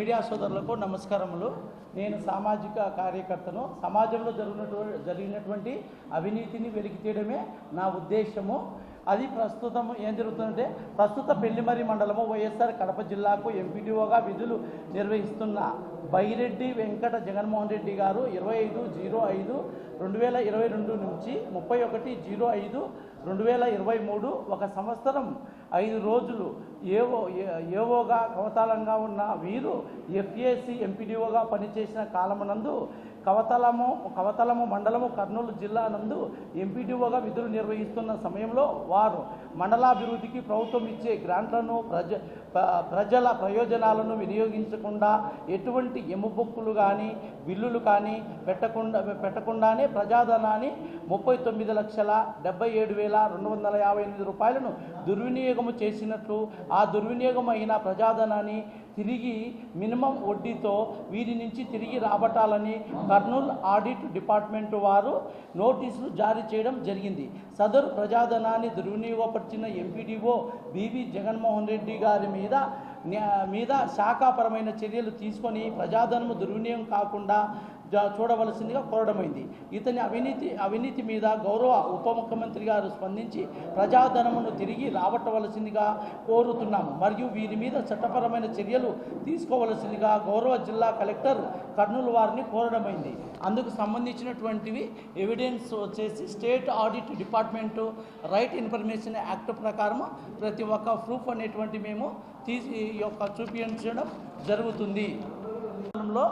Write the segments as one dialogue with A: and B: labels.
A: Media సోదరులకు నమస్కారములు. నేను సామాజిక కార్యకర్తను సమాజంలో జరిగినటువంటి జరిగినటువంటి అవినీతిని వెలికి తీయడమే నా ఉద్దేశము. అది ప్రస్తుతం ఏం జరుగుతుందంటే ప్రస్తుత పెళ్ళిమరి మండలము వైఎస్ఆర్ కడప జిల్లాకు ఎంపీడీఓగా విధులు నిర్వహిస్తున్న బైరెడ్డి వెంకట జగన్మోహన్ రెడ్డి గారు ఇరవై ఐదు జీరో ఐదు రెండు వేల ఇరవై రెండు నుంచి ముప్పై ఒకటి జీరో ఐదు రెండు వేల ఇరవై మూడు ఒక సంవత్సరం ఐదు రోజులు ఏవో ఏవోగా కవతాళంగా ఉన్న వీరు ఎఫ్ఏసి ఎంపీడీఓగా పనిచేసిన కాలమునందు కవతలము కవతలము మండలము కర్నూలు జిల్లా నందు ఎంపీడీఓగా విధులు నిర్వహిస్తున్న సమయంలో వారు మండలాభివృద్ధికి ప్రభుత్వం ఇచ్చే గ్రాంట్లను ప్రజ ప్రజల ప్రయోజనాలను వినియోగించకుండా ఎటువంటి ఎమ్ముబొక్కులు కానీ బిల్లులు కానీ పెట్టకుండా పెట్టకుండానే ప్రజాధనాన్ని ముప్పై తొమ్మిది లక్షల డెబ్బై ఏడు వేల రెండు వందల యాభై ఎనిమిది రూపాయలను దుర్వినియోగము చేసినట్లు ఆ దుర్వినియోగం అయిన ప్రజాధనాన్ని తిరిగి మినిమం వడ్డీతో వీరి నుంచి తిరిగి రాబట్టాలని కర్నూలు ఆడిట్ డిపార్ట్మెంట్ వారు నోటీసులు జారీ చేయడం జరిగింది. సదరు ప్రజాధనాన్ని దుర్వినియోగపరిచిన ఎంపీడీఓ బీవీ జగన్మోహన్ రెడ్డి గారి మీద మీద శాఖాపరమైన చర్యలు తీసుకొని ప్రజాధనము దుర్వినియోగం కాకుండా చూడవలసిందిగా కోరడమైంది. ఇతని అవినీతి అవినీతి మీద గౌరవ ఉప ముఖ్యమంత్రి గారు స్పందించి ప్రజాధనమును తిరిగి రాబట్టవలసిందిగా కోరుతున్నాము మరియు వీరి మీద చట్టపరమైన చర్యలు తీసుకోవలసిందిగా గౌరవ జిల్లా కలెక్టర్ కర్నూలు వారిని కోరడమైంది. అందుకు సంబంధించినటువంటివి ఎవిడెన్స్ వచ్చేసి state audit department right information act ప్రకారం ప్రతి ఒక్క ప్రూఫ్ అనేటువంటి మేము తీసి యొక్క చూపించడం జరుగుతుంది. లో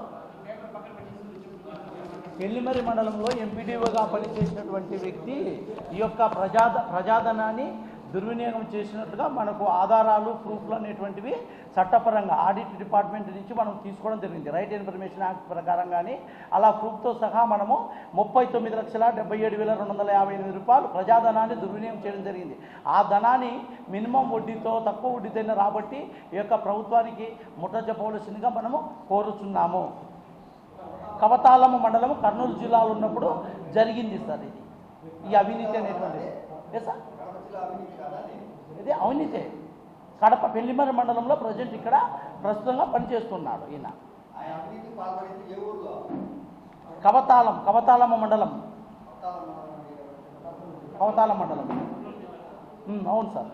A: పెళ్ళిమరి మండలంలో ఎంపీడీఓగా పనిచేసినటువంటి వ్యక్తి ఈ యొక్క ప్రజా ప్రజాధనాన్ని దుర్వినియోగం చేసినట్టుగా మనకు ఆధారాలు ప్రూఫ్లు అనేటువంటివి చట్టపరంగా ఆడిట్ డిపార్ట్మెంట్ నుంచి మనం తీసుకోవడం జరిగింది. రైట్ ఇన్ఫర్మేషన్ యాక్ట్ ప్రకారం కానీ అలా ప్రూఫ్తో సహా మనము ముప్పై తొమ్మిది లక్షల డెబ్బై ఏడు వేల రెండు వందల యాభై ఎనిమిది రూపాయలు ప్రజాధనాన్ని దుర్వినియోగం చేయడం జరిగింది. ఆ ధనాన్ని మినిమం వడ్డీతో తక్కువ వడ్డీతోనే రాబట్టి ఈ యొక్క ప్రభుత్వానికి ముట్ట చెప్పవలసిందిగా మనము కోరుచున్నాము. కవతాలము మండలము కర్నూలు జిల్లాలో ఉన్నప్పుడు జరిగింది సార్ ఇది. ఈ అవినీతి అనేటువంటిది. సార్ ఇది అవినీతే. కడప పెళ్ళిమర మండలంలో ప్రజెంట్ ఇక్కడ ప్రస్తుతంగా పనిచేస్తున్నాడు ఈయన. కవతాలం కవతాలమ్మ మండలం.
B: కవతాల మండలం.
A: అవును సార్.